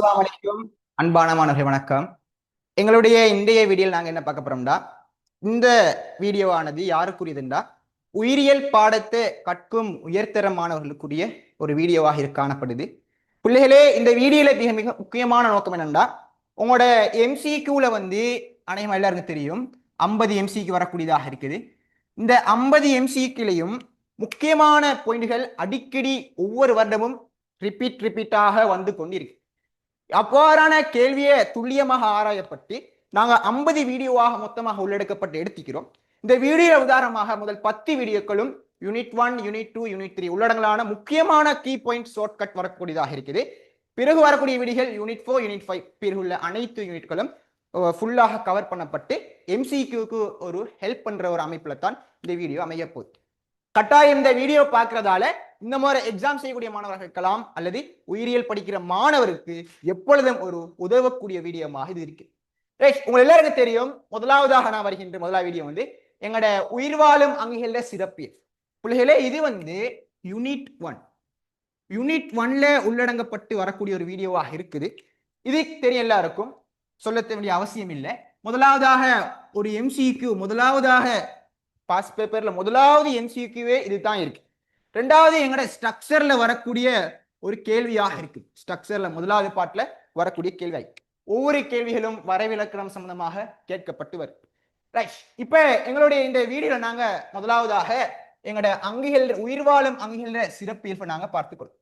அஸ்லாம் வலைக்கும் அன்பான மாணவர்கள் வணக்கம். எங்களுடைய இன்றைய வீடியோவில் நாங்க என்ன பார்க்க போறோம்டா? இந்த வீடியோவானது யாருக்குரியதுண்டா? உயிரியல் பாடத்தை கற்கும் உயர்தர மாணவர்களுக்குரிய ஒரு வீடியோவாக இரு காணப்படுது. பிள்ளைகளே இந்த வீடியோல மிக மிக முக்கியமான நோக்கம் என்னன்னா உங்களோட எம்சிக்யூல வந்து அநேகமா எல்லாருக்கும் தெரியும். ஐம்பது எம்சிக்கு வரக்கூடியதாக இருக்குது. இந்த ஐம்பது எம்சிக்கிலையும் முக்கியமான பாயிண்ட்கள் அடிக்கடி ஒவ்வொரு வருடமும் ரிப்பீட் ரிப்பீட்டாக வந்து கொண்டிருக்கு. அவ்வாறான கேள்வியை துல்லியமாக ஆராயப்பட்டு நாங்கள் ஐம்பது வீடியோவாக மொத்தமாக உள்ளெடுக்கப்பட்டு எடுத்துக்கிறோம். இந்த வீடியோ உதாரணமாக முதல் பத்து வீடியோக்களும் unit one unit two unit three உள்ளடங்களான முக்கியமான கீ பாயிண்ட் ஷார்ட் கட் வரக்கூடியதாக இருக்குது. பிறகு வரக்கூடிய வீடியோகள் யூனிட் ஃபோர் யூனிட் ஃபைவ் பிறகு உள்ள அனைத்து யூனிட்களும் ஃபுல்லாக கவர் பண்ணப்பட்டு எம்சிக்யூக்கு ஒரு ஹெல்ப் பண்ற ஒரு அமைப்புல தான் இந்த வீடியோ அமைய போகுது கட்டாயம் இந்த வீடியோ பார்க்கறதால இந்த மாதிரி எக்ஸாம் செய்யக்கூடிய மாணவர்கள் இருக்கலாம் அல்லது உயிரியல் படிக்கிற மாணவருக்கு எப்பொழுதும் ஒரு உதவக்கூடிய வீடியோமாக இது இருக்கு. ரைட் உங்க எல்லாருக்கும் தெரியும் முதலாவதாக நான் வருகின்ற முதலாவது வீடியோ வந்து எங்களோட உயிர் வாழும் அங்கிகள சிறப்பியல் பிள்ளைகளே இது வந்து யூனிட் ஒன் யூனிட் ஒன்ல உள்ளடங்கப்பட்டு வரக்கூடிய ஒரு வீடியோவாக இருக்குது. இது தெரியும் எல்லாருக்கும் சொல்ல வேண்டிய அவசியம் இல்லை. முதலாவதாக ஒரு எம்சிக்கு முதலாவதாக பாஸ் பேப்பர்ல முதலாவது எம்சிக்யூவே இதுதான் இருக்கு. ரெண்டாவது எங்களோட ஸ்ட்ரக்சர்ல வரக்கூடிய ஒரு கேள்வியாக இருக்கு. ஸ்ட்ரக்சர்ல முதலாவது பாட்டுல வரக்கூடிய கேள்வி ஒவ்வொரு கேள்விகளும் வரைவிலக்கணம் சம்பந்தமாக கேட்கப்பட்டு வரும். ரைட் இப்ப எங்களுடைய இந்த வீடியோல நாங்க முதலாவதாக எங்களோட அங்கிகள் உயிர் வாழும் அங்கிகள சிறப்பியல்பை நாங்க பார்த்துக்கொள்ளும்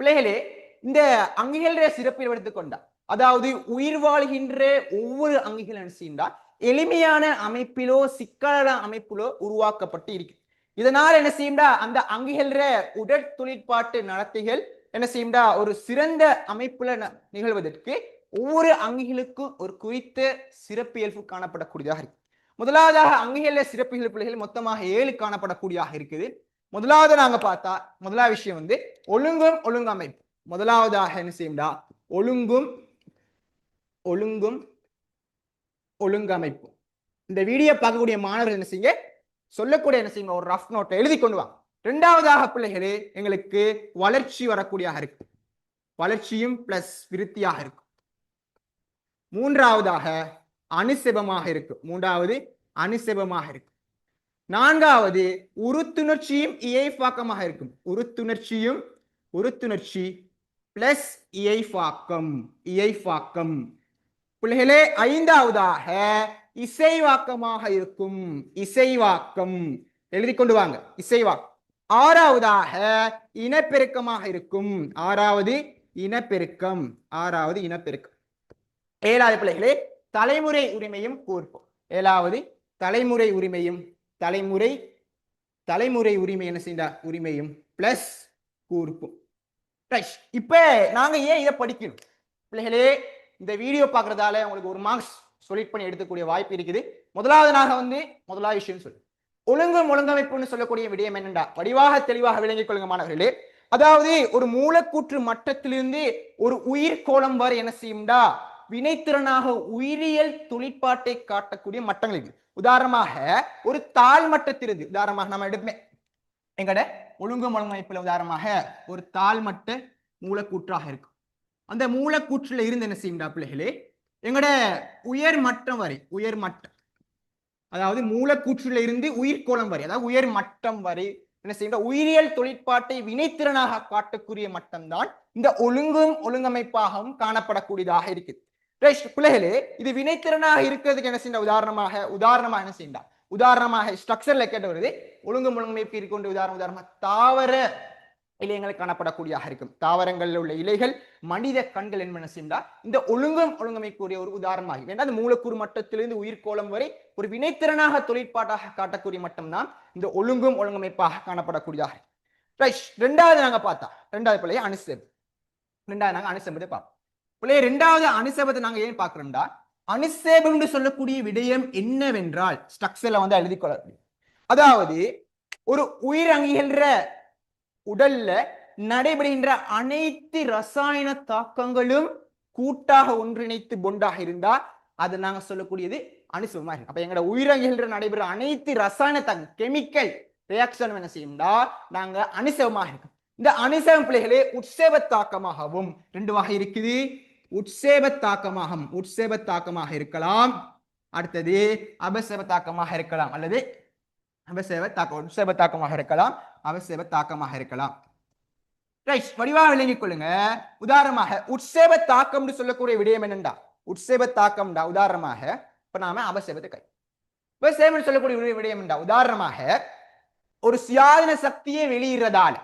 பிள்ளைகளே இந்த அங்கிகள சிறப்பியல் எடுத்துக்கொண்டா அதாவது உயிர் வாழ்கின்ற ஒவ்வொரு அங்கிகள் என்ன எளிமையான அமைப்பிலோ சிக்கலான அமைப்பிலோ உருவாக்கப்பட்டு இருக்கு இதனால் என்ன செய்யும்டா? அந்த அங்கிகள உடற்தொழிற்பாட்டு நடத்தைகள் என்ன செய்யும்டா? ஒரு சிறந்த அமைப்புல நிகழ்வதற்கு ஒவ்வொரு அங்கிகளுக்கும் ஒரு குறித்த சிறப்பியல்பு காணப்படக்கூடியதாக இருக்கு. முதலாவதாக அங்கிகள சிறப்பியல் பிள்ளைகள் மொத்தமாக ஏழு காணப்படக்கூடியதாக இருக்குது. முதலாவது நாங்க பார்த்தா முதலாவது விஷயம் வந்து ஒழுங்கும் ஒழுங்கமைப்பு. முதலாவதாக என்ன செய்யும்டா? ஒழுங்கும் ஒழுங்கும் ஒழுங்கமைப்பு. இந்த வீடியோ பார்க்கக்கூடிய மாணவர்கள் என்ன செய்யுங்க? சொல்லக்கூடிய என்ன செய்யுங்க? ஒரு ரஃப் நோட்டை எழுதி கொண்டு வாங்க ரெண்டாவதாக பிள்ளைகளே எங்களுக்கு வளர்ச்சி வரக்கூடியதாக இருக்கு. வளர்ச்சியும் பிளஸ் விருத்தியாக இருக்கும். மூன்றாவதாக அனுசெபமாக இருக்கு. மூன்றாவது அனுசெபமாக இருக்கு. நான்காவது உருத்துணர்ச்சியும் இயைஃபாக்கமாக இருக்கும். உருத்துணர்ச்சியும் உருத்துணர்ச்சி பிளஸ் இயைஃபாக்கம் இயைஃபாக்கம் பிள்ளைகளே ஐந்தாவதாக இசைவாக்கமாக இருக்கும். இசைவாக்கம். எழுதி கொண்டு வாங்க. இசைவாக்கம். ஆறாவதாக இனப்பெருக்கமாக இருக்கும். ஆறாவது இனப்பெருக்கம். ஆறாவது இனப்பெருக்கம். ஏழாவது பிள்ளைகளே தலைமுறை உரிமையும் கூர்ப்போம். ஏழாவது தலைமுறை உரிமையும் தலைமுறை தலைமுறை உரிமை என்ன செய்தா உரிமையும் பிளஸ் கூர்ப்பும். இப்ப நாங்க ஏன் இதை படிக்கணும்? பிள்ளைகளே இந்த வீடியோ பாக்குறதால உங்களுக்கு ஒரு மார்க்ஸ் சொல்லிட் பண்ணி எடுக்கக்கூடிய வாய்ப்பு இருக்குது. முதலாவது நாங்க வந்து முதலாவது விஷயம் சொல்லு. ஒழுங்கும் ஒழுங்கமைப்புன்னு சொல்லக்கூடிய விடயம் என்னண்டா? வடிவாக தெளிவாக விளங்கிக் கொள்ளுங்க மாணவர்களே. அதாவது ஒரு மூலக்கூற்று மட்டத்திலிருந்து ஒரு உயிர் கோலம் வரை என்ன செய்யும்டா? வினைத்திறனாக உயிரியல் தொழிற்பாட்டை காட்டக்கூடிய மட்டங்கள் இருக்கு. உதாரணமாக ஒரு தாழ் மட்டத்திலிருந்து உதாரணமாக நம்ம எடுப்பேன் எங்கட? ஒழுங்கு ஒழுங்கமைப்புல உதாரணமாக ஒரு தாழ்மட்ட மூலக்கூற்றாக இருக்கும். அந்த மூலக்கூற்றுல இருந்து என்ன செய்யும்டா பிள்ளைகளே? எங்களோட உயர் மட்டம் வரை உயர் மட்டம். அதாவது மூலக்கூற்றில் இருந்து உயிர்கோளம் வரை அதாவது உயர் மட்டம் வரை என்ன செய்யும் உயிரியல் தொழிற்பாட்டை வினைத்திறனாக காட்டக்கூடிய மட்டம்தான் இந்த ஒழுங்கும் ஒழுங்கமைப்பாகவும் காணப்படக்கூடியதாக இருக்குது. பிள்ளைகளே இது வினைத்திறனாக இருக்கிறதுக்கு என்ன செய்ய உதாரணமாக உதாரணமாக என்ன செய்யா உதாரணமாக ஸ்ட்ரக்சர்ல கேட்ட வருது ஒழுங்கும் ஒழுங்கமைப்பு இருக்கின்ற உதாரணம் உதாரணமாக தாவர இலையங்கள் காணப்படக்கூடியதாக இருக்கும். தாவரங்களில் உள்ள இலைகள் மனித கண்கள் என்ன செய்யா இந்த ஒழுங்கம் ஒழுங்கமைக்கூடிய ஒரு உதாரணமாக வேண்டாம் அந்த மூலக்கூறு மட்டத்திலிருந்து உயிர்கோளம் வரை ஒரு வினைத்திறனாக தொழிற்பாட்டாக காட்டக்கூடிய மட்டம் தான் இந்த ஒழுங்கும் ஒழுங்கமைப்பாக காணப்படக்கூடியதாக ரைட் ரெண்டாவது நாங்க பார்த்தா ரெண்டாவது பிள்ளைய அனுசேபம் ரெண்டாவது நாங்க அனுசபத்தை பார்ப்போம். பிள்ளைய ரெண்டாவது அனுசேபத்தை நாங்க ஏன் பார்க்கிறோம்டா? அனுசேபம் சொல்லக்கூடிய விடயம் என்னவென்றால் ஸ்ட்ரக்சர்ல வந்து எழுதி கொள்ள அதாவது ஒரு உயிர் அங்கீகின்ற உடல்ல நடைபெறுகின்ற அனைத்து ரசாயன தாக்கங்களும் கூட்டாக ஒன்றிணைத்து பொண்டாக இருந்தா அது நாங்க சொல்லக்கூடியது அனுசவமா இருக்கு அப்ப எங்களோட உயிரங்கின்ற நடைபெற அனைத்து ரசாயன தாக்கம் கெமிக்கல் ரியாக்ஷன் என்ன செய்யும்டா நாங்க அனுசவமாக இருக்கும். இந்த அனிசேபம் பிள்ளைகளே உட்சேப தாக்கமாகவும் ரெண்டு வகை இருக்குது. உட்சேப தாக்கமாகவும் உட்சேப தாக்கமாக இருக்கலாம். அடுத்தது அபசேப தாக்கமாக இருக்கலாம். அல்லது அவசேவ தாக்கம் உட்சேப தாக்கமாக இருக்கலாம் அவசேவ தாக்கமாக இருக்கலாம் ரைட் வடிவாக விளங்கிக் கொள்ளுங்க உதாரணமாக உட்சேப தாக்கம்னு சொல்லக்கூடிய விடயம் என்னண்டா உட்சேப தாக்கம்டா உதாரணமாக இப்ப நாம அவசேபத்தை கை அபசேபம் சொல்லக்கூடிய விடயம் என்றா உதாரணமாக ஒரு சுயாதீன சக்தியை வெளியிடுறதால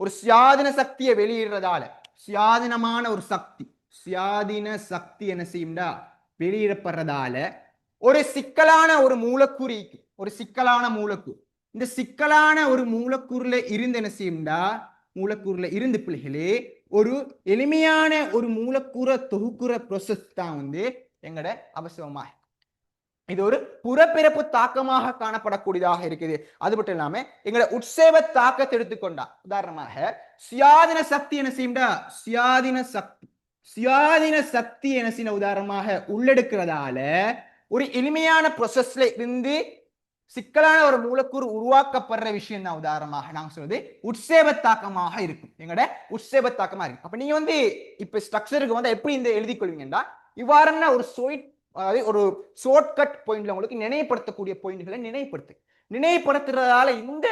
ஒரு சுயாதீன சக்தியை வெளியிடுறதால சுயாதீனமான ஒரு சக்தி சுயாதீன சக்தி என்ன செய்யும்டா வெளியிடப்படுறதால ஒரு சிக்கலான ஒரு மூலக்கூறிக்கு ஒரு சிக்கலான மூலக்கூறு. இந்த சிக்கலான ஒரு மூலக்கூறுல இருந்து என்ன செய்யும்டா? மூலக்கூறுல இருந்து பிள்ளைகளே ஒரு எளிமையான ஒரு மூலக்கூற தொகுக்குற ப்ரொசஸ் தான் வந்து எங்கட அவசியமாக இது ஒரு புறப்பிறப்பு தாக்கமாக காணப்படக்கூடியதாக இருக்குது. அது மட்டும் இல்லாம எங்களோட உட்சேப தாக்கத்தை எடுத்துக்கொண்டா. உதாரணமாக சுயாதீன சக்தி என்ன செய்யும்டா? சுயாதீன சக்தி சுயாதீன சக்தி என்ன செய்ய உதாரணமாக உள்ளெடுக்கிறதால ஒரு எளிமையான ப்ரொசஸ்ல இருந்து சிக்கலான ஒரு மூலக்கூறு உருவாக்கப்படுற விஷயம் தான் உதாரணமாக நாங்க சொல்றது. உட்சேப தாக்கமாக இருக்கும். எங்களோட உட்சேப தாக்கமா இருக்கும். அப்ப நீங்க வந்து இப்ப ஸ்ட்ரக்சருக்கு வந்து எப்படி இந்த எழுதி கொள்வீங்கன்னா இவ்வாறான ஒரு சோயிட் அதாவது ஒரு ஷார்ட்கட் பாயிண்ட்ல உங்களுக்கு நினைவுபடுத்தக்கூடிய பாயிண்ட்களை நினைவுபடுத்து. நினைவுபடுத்துறதால இந்த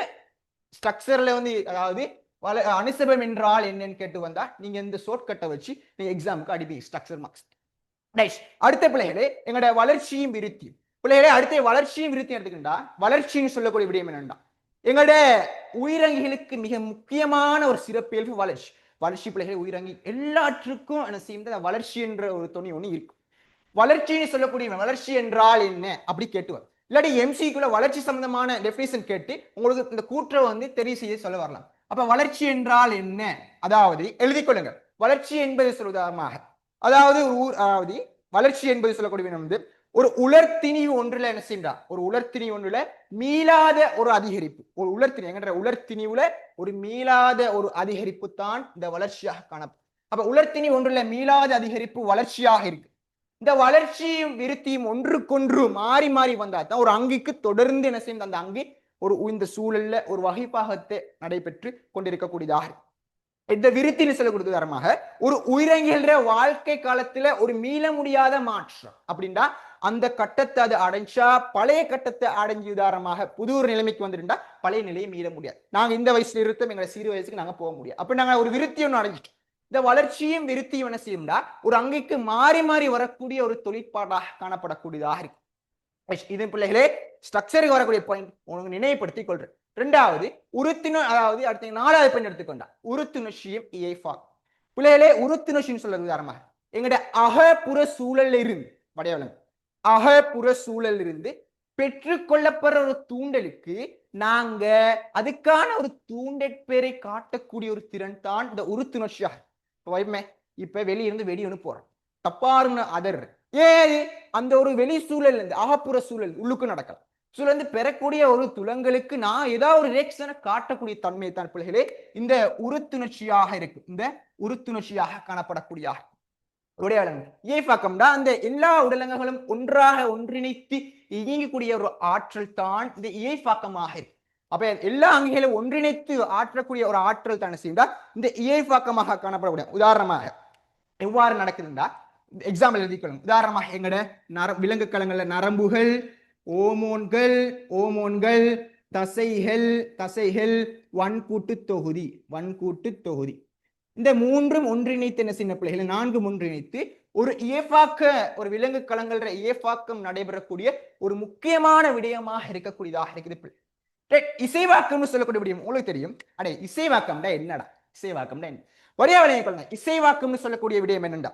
ஸ்ட்ரக்சர்ல வந்து அதாவது வள அனுசபம் என்றால் என்னன்னு கேட்டு வந்தா நீங்க இந்த ஷார்ட்கட்டை வச்சு நீங்க எக்ஸாமுக்கு அடிப்பீங்க ஸ்ட்ரக்சர் மார்க்ஸ் அடுத்த பிள்ளைகளே எங்களோட வளர்ச்சியும் விருத்தியும். பிள்ளைகளே அடுத்த வளர்ச்சியும் விருத்தியும் எடுத்துக்கிட்டா வளர்ச்சின்னு சொல்லக்கூடிய விடயம் என்னண்டா எங்களுடைய உயிரங்கிகளுக்கு மிக முக்கியமான ஒரு சிறப்பியல்பு வளர்ச்சி. வளர்ச்சி பிள்ளைகளை உயிரங்கி எல்லாற்றுக்கும் என்ன செய்யும் வளர்ச்சி என்ற ஒரு துணி ஒன்று இருக்கும். வளர்ச்சின்னு சொல்லக்கூடிய வளர்ச்சி என்றால் என்ன? அப்படி கேட்டுவார். இல்லாட்டி எம்சிக்குள்ள வளர்ச்சி சம்பந்தமான டெபினிஷன் கேட்டு உங்களுக்கு இந்த கூற்றை வந்து தெரிய செய்ய சொல்ல வரலாம். அப்ப வளர்ச்சி என்றால் என்ன? அதாவது எழுதி கொள்ளுங்கள். வளர்ச்சி என்பது சொல்வதாக அதாவது ஊர் அதாவது வளர்ச்சி என்பது சொல்லக்கூடிய வந்து ஒரு உலர்த்திணிவு ஒன்றுல என்ன செய்யா ஒரு உலர்த்திணி ஒன்றுல மீளாத ஒரு அதிகரிப்பு. ஒரு உலர்த்திணி எங்கன்ற உலர்த்திணிவுல ஒரு மீளாத ஒரு அதிகரிப்பு தான் இந்த வளர்ச்சியாக காணப்படும். அப்ப உலர்த்திணி ஒன்றுல மீளாத அதிகரிப்பு வளர்ச்சியாக இருக்கு. இந்த வளர்ச்சியும் விருத்தியும் ஒன்றுக்கொன்று மாறி மாறி வந்தா தான் ஒரு அங்கிக்கு தொடர்ந்து என்ன செய்யும்? அந்த அங்கி ஒரு இந்த சூழல்ல ஒரு வகைப்பாகத்தை நடைபெற்று கொண்டிருக்கக்கூடியதாக இருக்கு. இந்த விருத்தின்னு சொல்லக்கூடிய உதாரணமாக ஒரு உயிரங்கிற வாழ்க்கை காலத்துல ஒரு மீள முடியாத மாற்றம். அப்படின்னா அந்த கட்டத்தை அது அடைஞ்சா பழைய கட்டத்தை அடைஞ்சு உதாரணமாக புது ஒரு நிலைமைக்கு வந்துருந்தா பழைய நிலையை மீள முடியாது. நாங்க இந்த வயசுல இருத்தோம் எங்களை சிறு வயசுக்கு நாங்க போக முடியாது. அப்ப நாங்க ஒரு விருத்தி ஒன்று அடைஞ்சிட்டோம். இந்த வளர்ச்சியும் விருத்தியும் என்ன செய்யும்டா ஒரு அங்கைக்கு மாறி மாறி வரக்கூடிய ஒரு தொழிற்பாடாக காணப்படக்கூடியதாக இருக்கும். இது பிள்ளைகளே ஸ்ட்ரக்சருக்கு வரக்கூடிய பாயிண்ட் உனக்கு நினைவுபடுத்திக் கொள்றேன். ரெண்டாவது உறுத்தின அதாவது அடுத்த நாலாவது பெண் எடுத்துக்கொண்டா. உறுத்துணர்ச்சியும் இயைஃபா பிள்ளைகளே உறுத்துணர்ச்சின்னு சொல்றது உதாரணமாக எங்கட அகப்புற சூழல்ல இருந்து வடையவளம் அகப்புற சூழல் இருந்து பெற்றுக்கொள்ளப்படுற ஒரு தூண்டலுக்கு நாங்க அதுக்கான ஒரு தூண்டற்பேரை காட்டக்கூடிய ஒரு திறன் தான் இந்த உருத்துணர்ச்சியாக இப்போ வைமே இப்ப வெளியிருந்து வெடி ஒன்று போறோம். தப்பாருன்னு அதர் ஏது அந்த ஒரு வெளி சூழல் இருந்து அகப்புற சூழல் உள்ளுக்கு நடக்கலாம். சூழந்து பெறக்கூடிய ஒரு துலங்களுக்கு நான் ஏதாவது ஒரு ரியாக்ஷனை காட்டக்கூடிய தன்மை தான் பிள்ளைகளே இந்த உறுத்துணர்ச்சியாக இருக்கு. இந்த உறுத்துணர்ச்சியாக காணப்படக்கூடிய உடையாளங்கள் இயற்பாக்கம்டா அந்த எல்லா உடலங்களும் ஒன்றாக ஒன்றிணைத்து இயங்கக்கூடிய ஒரு ஆற்றல் தான் இந்த இயற்பாக்கமாக இருக்கு. அப்ப எல்லா அங்கிகளும் ஒன்றிணைத்து ஆற்றக்கூடிய ஒரு ஆற்றல் தான் என்ன இந்த இயற்பாக்கமாக காணப்படக்கூடிய. உதாரணமாக எவ்வாறு நடக்குதுண்டா எக்ஸாம்பிள் எழுதிக்கொள்ளும். உதாரணமாக எங்கட நர விலங்கு களங்கள்ல நரம்புகள் ஓமோன்கள் ஓமோன்கள் தசைகள் தசைகள் வன்கூட்டு தொகுதி வன்கூட்டு தொகுதி. இந்த மூன்றும் ஒன்றிணைத்து என்ன சின்ன பிள்ளைகளை நான்கு ஒன்றிணைத்து ஒரு இயற்பாக்க ஒரு விலங்கு களங்கள்ற ஏஃபாக்கம் நடைபெறக்கூடிய ஒரு முக்கியமான விடயமாக இருக்கக்கூடியதாக இருக்குது பிள்ளை. இசைவாக்கம்னு சொல்லக்கூடிய விடயம் உங்களுக்கு தெரியும். அடே இசைவாக்கம்டா என்னடா? இசைவாக்கம்டா என்ன? ஒரே விடயம் கொள்ளுங்க இசைவாக்கம்னு சொல்லக்கூடிய விடயம் என்னண்டா?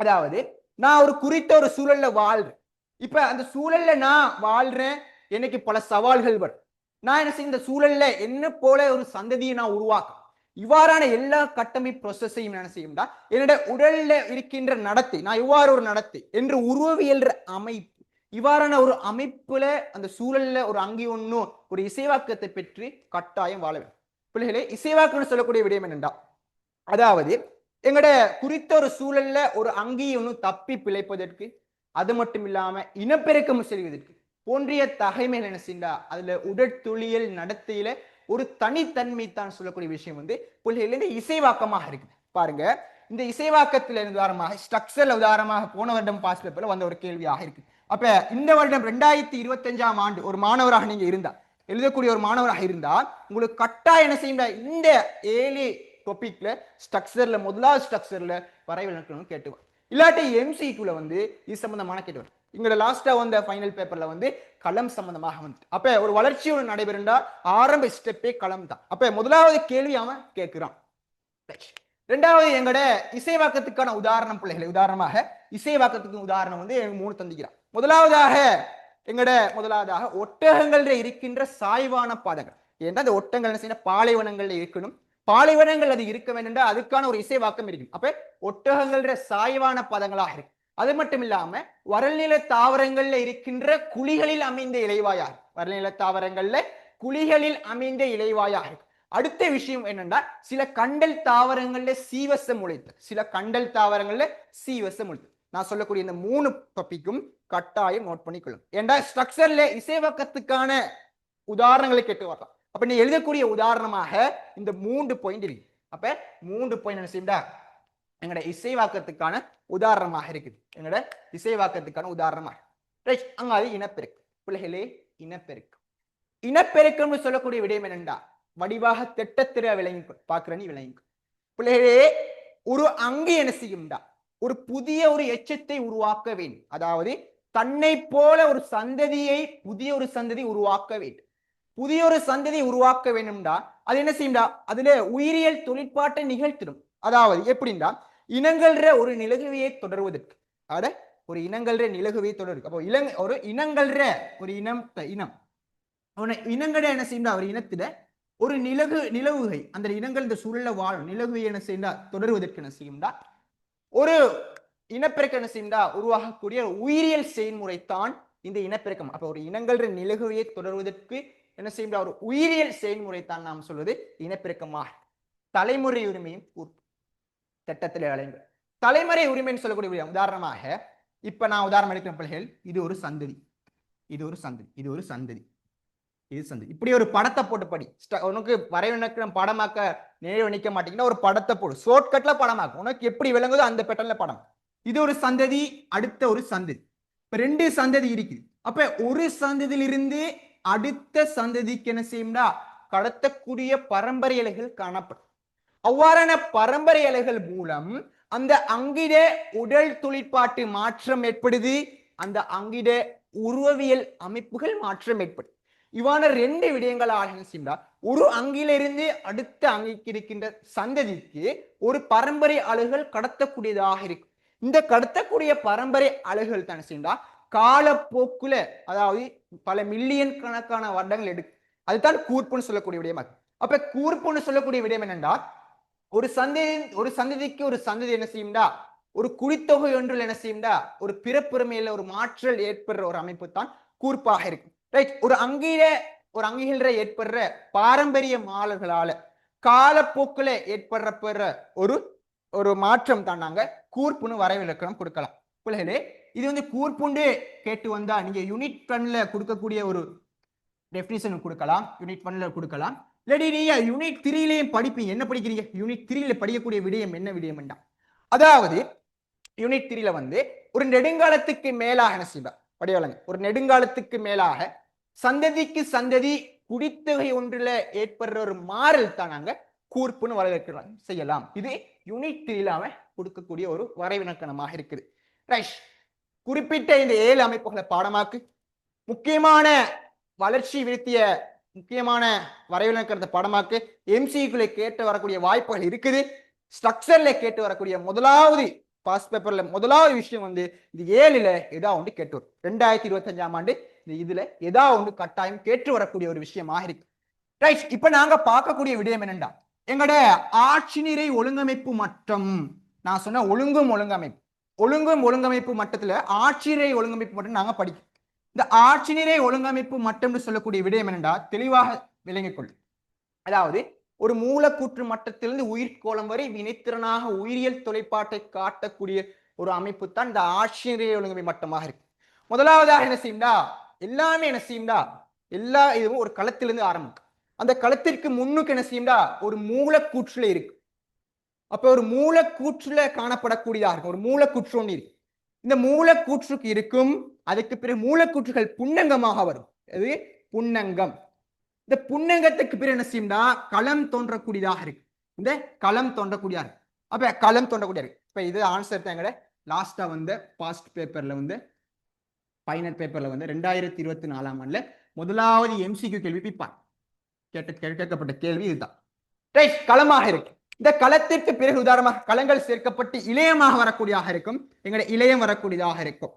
அதாவது நான் ஒரு குறித்த ஒரு சூழல்ல வாழ்றேன். இப்ப அந்த சூழல்ல நான் வாழ்றேன் எனக்கு பல சவால்கள் வரும். நான் என்ன செய்ய இந்த சூழல்ல என்ன போல ஒரு சந்ததியை நான் உருவாக்க இவ்வாறான எல்லா கட்டமை ப்ரொசஸையும் என்ன செய்யும்டா என்னோட உடல்ல இருக்கின்ற நடத்தை நான் இவ்வாறு ஒரு நடத்தை என்று உருவவியல் அமைப்பு இவ்வாறான ஒரு அமைப்புல அந்த சூழல்ல ஒரு அங்கி ஒன்னும் ஒரு இசைவாக்கத்தை பெற்று கட்டாயம் வாழ வேண்டும். பிள்ளைகளே இசைவாக்கம்னு சொல்லக்கூடிய விடயம் என்னண்டா? அதாவது எங்கட குறித்த ஒரு சூழல்ல ஒரு அங்கி ஒன்றும் தப்பி பிழைப்பதற்கு அது மட்டும் இல்லாம இனப்பெருக்கம் செய்வதற்கு போன்றிய தகைமை என்ன செய்யா அதுல உடற்துளியல் நடத்தையில ஒரு தனித்தன்மை தான் சொல்லக்கூடிய விஷயம் வந்து பிள்ளைகளிலிருந்து இசைவாக்கமாக இருக்குது. பாருங்க இந்த இசைவாக்கத்துல இருந்து உதாரணமாக ஸ்ட்ரக்சர்ல உதாரணமாக போன வருடம் பாஸ் பேப்பர்ல வந்த ஒரு கேள்வியாக இருக்கு. அப்ப இந்த வருடம் ரெண்டாயிரத்தி இருபத்தஞ்சாம் ஆண்டு ஒரு மாணவராக நீங்க இருந்தா எழுதக்கூடிய ஒரு மாணவராக இருந்தா உங்களுக்கு கட்டாயம் என்ன செய்யும் இந்த ஏழு டொபிக்ல ஸ்ட்ரக்சர்ல முதலாவது ஸ்ட்ரக்சர்ல வரைவிலக்கணம் கேட்டுவார் இல்லாட்டி எம்சிக்யூல வந்து இது சம்பந்தமான வரும். எங்களோட லாஸ்டா வந்த ஃபைனல் பேப்பர்ல வந்து களம் சம்பந்தமாக வந்து அப்ப ஒரு வளர்ச்சி ஒன்று நடைபெறுண்டா ஆரம்ப ஸ்டெப்பே களம் தான். அப்ப முதலாவது கேள்வி அவன் கேட்கிறான். ரெண்டாவது எங்கட இசைவாக்கத்துக்கான உதாரணம் பிள்ளைகளை உதாரணமாக இசைவாக்கத்துக்கு உதாரணம் வந்து எனக்கு மூணு தந்திக்கிறான். முதலாவதாக எங்கட முதலாவதாக ஒட்டகங்கள்ல இருக்கின்ற சாய்வான பாதங்கள். ஏன்னா அந்த ஒட்டங்கள் என்ன செய்யணும் பாலைவனங்கள்ல இருக்கணும். பாலைவனங்கள் அது இருக்க வேண்டும் அதுக்கான ஒரு இசைவாக்கம் இருக்கும். அப்ப ஒட்டகங்கள சாய்வான பதங்களாக இருக்கு அது மட்டும் இல்லாம வரல்நில தாவரங்கள்ல இருக்கின்ற குழிகளில் அமைந்த இலைவாயாக வரல்நில தாவரங்கள்ல குழிகளில் அமைந்த இலைவாயாக இருக்கு அடுத்த விஷயம் என்னன்னா சில கண்டல் தாவரங்கள்ல சீவசம் முளைத்து சில கண்டல் தாவரங்கள்ல சீவசம் முளைத்து நான் சொல்லக்கூடிய இந்த மூணு டாபிக்கும் கட்டாயம் நோட் பண்ணிக்கொள்ளும். ஏன்டா ஸ்ட்ரக்சர்ல இசைவாக்கத்துக்கான உதாரணங்களை கேட்டு வரலாம். அப்ப நீ எழுதக்கூடிய உதாரணமாக இந்த மூன்று பாயிண்ட் இருக்கு. அப்ப மூன்று பாயிண்ட் என்ன எங்களோட இசை இசைவாக்கத்துக்கான உதாரணமாக இருக்குது. எங்கட இசைவாக்கத்துக்கான உதாரணமாக. ரைட் அங்க அது இனப்பெருக்கு பிள்ளைகளே இனப்பெருக்கு இனப்பெருக்கம்னு சொல்லக்கூடிய விடயம் என்னண்டா? வடிவாக திட்டத்திர விளங்கி பாக்குற நீ விளங்கி பிள்ளைகளே ஒரு அங்கு என்ன செய்யும்டா? ஒரு புதிய ஒரு எச்சத்தை உருவாக்க வேண்டும். அதாவது தன்னை போல ஒரு சந்ததியை புதிய ஒரு சந்ததி உருவாக்க வேண்டும். புதிய ஒரு சந்ததி உருவாக்க வேண்டும்டா. அது என்ன செய்யும்டா? அதுல உயிரியல் தொழிற்பாட்டை நிகழ்த்திடும். அதாவது எப்படின்னா இனங்கள்ற ஒரு நிலகுவையை தொடர்வதற்கு. அட ஒரு இனங்கள்ற நிலகுவையை தொடருக்கு அப்போ இளங் ஒரு இனங்கள்ற ஒரு இனம் இனம். இனங்கட என்ன செய்யும்டா? ஒரு இனத்துல ஒரு நிலகு நிலவுகை. அந்த இனங்கள் இந்த சூழல வாழும். நிலகுவை என்ன செய்யும்டா? தொடருவதற்கு என்ன செய்யும்டா? ஒரு இனப்பெருக்கம் என்ன செய்யும்டா? உருவாகக்கூடிய உயிரியல் செயல்முறை தான் இந்த இனப்பெருக்கம். அப்ப ஒரு இனங்கள் நிலகுவையை தொடர்வதற்கு என்ன செய்யும்டா ஒரு உயிரியல் செயல்முறை தான் நாம் சொல்வது இனப்பெருக்கமாக. தலைமுறை உரிமையும் திட்டத்தில் விளையுங்கள் தலைமுறை உரிமைன்னு சொல்லக்கூடிய உதாரணமாக இப்ப நான் உதாரணம் எடுக்கிற பிள்ளைகள். இது ஒரு சந்ததி. இது ஒரு சந்ததி. இது ஒரு சந்ததி. இது சந்ததி. இப்படி ஒரு படத்தை போட்டு படி. உனக்கு வரைவினக்கிற படமாக்க நினைவு நிற்க மாட்டீங்கன்னா ஒரு படத்தை போடு. ஷார்ட்கட்ல படமாக்கும் உனக்கு எப்படி விளங்குதோ அந்த பெட்டர்ல படம். இது ஒரு சந்ததி அடுத்த ஒரு சந்ததி. இப்ப ரெண்டு சந்ததி இருக்குது. அப்ப ஒரு சந்ததியிலிருந்து அடுத்த சந்ததிக்கு என்ன செய்யும்டா? கடத்தக்கூடிய பரம்பரை இலைகள் காணப்படும். அவ்வாறான பரம்பரை இலைகள் மூலம் அந்த அங்கிட உடல் துளிப்பாட்டு மாற்றம் ஏற்படுது. அந்த அங்கிட உருவவியல் அமைப்புகள் மாற்றம் ஏற்படுது இவ்வான ரெண்டு விடயங்கள் என்ன செய்யும்டா? ஒரு அங்கிலிருந்து அடுத்த அங்கிக்கு இருக்கின்ற சந்ததிக்கு ஒரு பரம்பரை அழுகள் கடத்தக்கூடியதாக இருக்கும். இந்த கடத்தக்கூடிய பரம்பரை அழுகள் தான் செய்யும்டா? காலப்போக்குல அதாவது பல மில்லியன் கணக்கான வருடங்கள் எடு அதுதான் கூர்ப்புன்னு சொல்லக்கூடிய விடயம் அப்ப கூர்ப்புன்னு சொல்லக்கூடிய விடயம் என்னன்னா ஒரு சந்ததி ஒரு சந்ததிக்கு ஒரு சந்ததி என்ன செய்யும்டா? ஒரு குடித்தொகை ஒன்றில் என்ன செய்யும்டா? ஒரு பிறப்புரிமையில ஒரு மாற்றல் ஏற்படுற ஒரு அமைப்பு தான் கூர்ப்பாக இருக்கும். ரைட் ஒரு அங்கீர ஒரு அங்கீகள ஏற்படுற பாரம்பரிய மாலர்களால காலப்போக்கில் ஏற்படுற ஒரு ஒரு மாற்றம் தான் நாங்க கூர்ப்புன்னு வரவிலக்கணம் கொடுக்கலாம். பிள்ளைகளே இது வந்து கூர்ப்புண்டு கேட்டு வந்தா நீங்க யூனிட் ஒன்ல கொடுக்கக்கூடிய ஒரு டெஃபினிஷன் கொடுக்கலாம். யூனிட் ஒன்ல கொடுக்கலாம். இல்லாட்டி நீங்க யூனிட் த்ரீலையும் படிப்பீங்க என்ன படிக்கிறீங்க? யூனிட் த்ரீல படிக்கக்கூடிய விடயம் என்ன விடயம் அதாவது யூனிட் த்ரீல வந்து ஒரு நெடுங்காலத்துக்கு மேலாக என்ன செய்வா படிவலங்க ஒரு நெடுங்காலத்துக்கு மேலாக சந்ததிக்கு சந்ததி குடித்தொகை ஒன்றுல ஏற்படுற ஒரு மாறல் தான் நாங்க கூர்ப்புன்னு வரவேற்கலாம் செய்யலாம். இது யூனிட் த்ரீல அவன் கொடுக்கக்கூடிய ஒரு வரைவிலக்கணமாக இருக்குது. ரைட் குறிப்பிட்ட இந்த ஏழு அமைப்புகளை பாடமாக்கு. முக்கியமான வளர்ச்சி விருத்திய முக்கியமான வரைவிலக்கணத்தை படமாக்கு. எம்சிக்குள்ள கேட்டு வரக்கூடிய வாய்ப்புகள் இருக்குது. ஸ்ட்ரக்சர்ல கேட்டு வரக்கூடிய முதலாவது பாஸ் பேப்பர்ல முதலாவது விஷயம் வந்து இது ஏழுல ஏதா ஒன்று கேட்டு வரும். ரெண்டாயிரத்தி இருபத்தஞ்சாம் ஆண்டு இதுல ஏதா ஒன்று கட்டாயம் கேட்டு வரக்கூடிய ஒரு விஷயமாக இருக்கு. ரைட் இப்ப நாங்க பார்க்கக்கூடிய விடயம் என்னண்டா? எங்களோட ஆட்சி நிறை ஒழுங்கமைப்பு மற்றும் நான் சொன்ன ஒழுங்கும் ஒழுங்கமைப்பு. ஒழுங்கும் ஒழுங்கமைப்பு மட்டத்தில் ஆட்சியரை ஒழுங்கமைப்பு மட்டும் நாங்கள் படிக்கிறோம் இந்த ஆட்சியரை ஒழுங்கமைப்பு மட்டம்னு சொல்லக்கூடிய விடயம் என்னென்றா தெளிவாக விளங்கிக் கொள்ளும் அதாவது ஒரு மூலக்கூற்று மட்டத்திலிருந்து உயிர்கோளம் வரை வினைத்திறனாக உயிரியல் தொலைப்பாட்டை காட்டக்கூடிய ஒரு அமைப்பு தான் இந்த ஆட்சியரை ஒழுங்கமை மட்டமாக இருக்கு. முதலாவதாக என்ன செய்யும்டா? எல்லாமே என்ன செய்யும்டா? எல்லா இதுவும் ஒரு களத்திலிருந்து ஆரம்பிக்கும். அந்த களத்திற்கு முன்னுக்கு என்ன செய்யும்டா? ஒரு மூலக்கூற்றுல இருக்கு. அப்ப ஒரு மூலக்கூற்றுல காணப்படக்கூடியதா இருக்கும் ஒரு மூலக்கூற்று ஒன்று இருக்கு. இந்த மூலக்கூற்றுக்கு இருக்கும் அதுக்கு பிறகு மூலக்கூற்றுகள் புன்னங்கமாக வரும். அது புன்னங்கம். இந்த புன்னங்கத்துக்கு பிறகு என்ன செய்யும்டா களம் தோன்றக்கூடியதாக இருக்கு. இந்த களம் தோன்றக்கூடியதாக இருக்கு. அப்ப களம் தோன்றக்கூடிய இருக்கு. இப்ப இது ஆன்சர் தாங்க லாஸ்டா வந்து பாஸ்ட் பேப்பர்ல வந்து பைனல் பேப்பர்ல வந்து ரெண்டாயிரத்தி இருபத்தி நாலாம் ஆண்டுல முதலாவது எம்சிக்யூ கேள்வி பிப்பார் கேட்ட கேட்கப்பட்ட கேள்வி இதுதான். ரைட் களமாக இருக்கு. இந்த களத்திற்கு பிறகு உதாரணமாக களங்கள் சேர்க்கப்பட்டு இளையமாக வரக்கூடியதாக இருக்கும். எங்களுடைய இளையம் வரக்கூடியதாக இருக்கும்.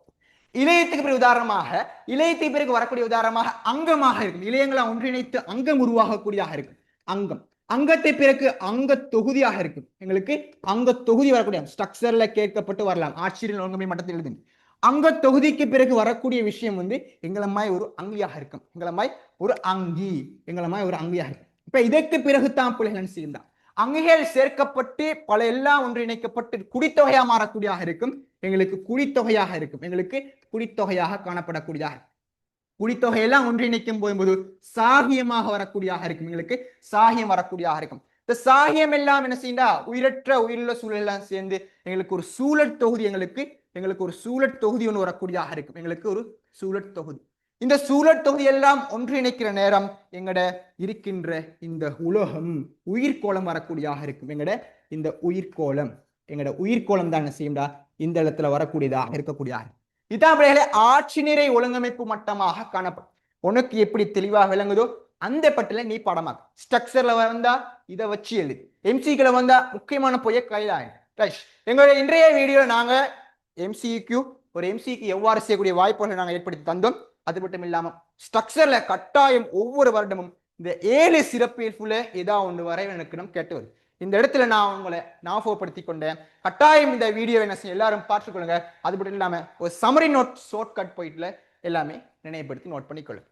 இளையத்துக்கு பிறகு உதாரணமாக இளையத்துக்கு பிறகு வரக்கூடிய உதாரணமாக அங்கமாக இருக்கும். இளையங்களை ஒன்றிணைத்து அங்கம் உருவாகக்கூடியதாக இருக்கும். அங்கம். அங்கத்தை பிறகு அங்க தொகுதியாக இருக்கும். எங்களுக்கு அங்க தொகுதி வரக்கூடிய ஸ்ட்ரக்சர்ல கேட்கப்பட்டு வரலாம். ஆட்சியரின் ஒழுங்கமை மட்டத்தில் எழுதுங்க. அங்க தொகுதிக்கு பிறகு வரக்கூடிய விஷயம் வந்து எங்களமாய் ஒரு அங்கியாக இருக்கும். எங்களமாய் ஒரு அங்கி. எங்களமாய் ஒரு அங்கியாக இருக்கும். இப்ப இதற்கு பிறகு தான் பிள்ளைகள் செய்தான் அங்கிகள் சேர்க்கப்பட்டு பல எல்லாம் ஒன்றிணைக்கப்பட்டு குடித்தொகையா மாறக்கூடியதாக இருக்கும். எங்களுக்கு குடித்தொகையாக இருக்கும். எங்களுக்கு குடித்தொகையாக காணப்படக்கூடியதாக இருக்கும். குடித்தொகையெல்லாம் ஒன்றிணைக்கும் போது சாகியமாக வரக்கூடியதாக இருக்கும். எங்களுக்கு சாகியம் வரக்கூடியதாக இருக்கும். இந்த சாகியம் எல்லாம் என்ன செய்யண்டா? உயிரற்ற உயிருள்ள சூழல் எல்லாம் சேர்ந்து எங்களுக்கு ஒரு சூழற் தொகுதி எங்களுக்கு எங்களுக்கு ஒரு சூழற் தொகுதி ஒன்று வரக்கூடியதாக இருக்கும். எங்களுக்கு ஒரு சூழற் தொகுதி. இந்த சூழல் தொகுதி எல்லாம் ஒன்றிணைக்கிற நேரம் எங்கட இருக்கின்ற இந்த உலகம் உயிர்கோளம் வரக்கூடியதாக இருக்கும். எங்கட இந்த உயிர்கோளம் எங்கட உயிர்கோளம் தான் என்ன செய்யும்டா? இந்த இடத்துல வரக்கூடியதாக இருக்கக்கூடியதாக இருக்கும். இதான் ஆட்சி நிறை ஒழுங்கமைப்பு மட்டமாக காணப்படும். உனக்கு எப்படி தெளிவாக விளங்குதோ அந்த பட்டில நீ படமாக்கு. ஸ்ட்ரக்சர்ல வந்தா இதை வச்சு எழுது. எம்சிக்கில் வந்தா முக்கியமான பொய்ய கையிலாயிடும் எங்களுடைய இன்றைய வீடியோ நாங்க எம்சிக்கு ஒரு எம்சிக்கு எவ்வாறு செய்யக்கூடிய வாய்ப்புகளை நாங்கள் ஏற்படுத்தி தந்தோம்? அது மட்டும் இல்லாம ஸ்ட்ரக்சர்ல கட்டாயம் ஒவ்வொரு வருடமும் இந்த ஏழு சிறப்பியல்புல ஏதாவது ஒன்று வரை எனக்கு நம்ம கேட்டு வருது. இந்த இடத்துல நான் உங்களை ஞாபகப்படுத்தி கொண்டேன். கட்டாயம் இந்த வீடியோ என்ன செய்ய எல்லாரும் பார்த்துக்கொள்ளுங்க அது மட்டும் இல்லாம ஒரு சமரி நோட் ஷார்ட் கட் போயிட்டுல எல்லாமே நினைவுபடுத்தி நோட் பண்ணிக்கொள்ளுங்க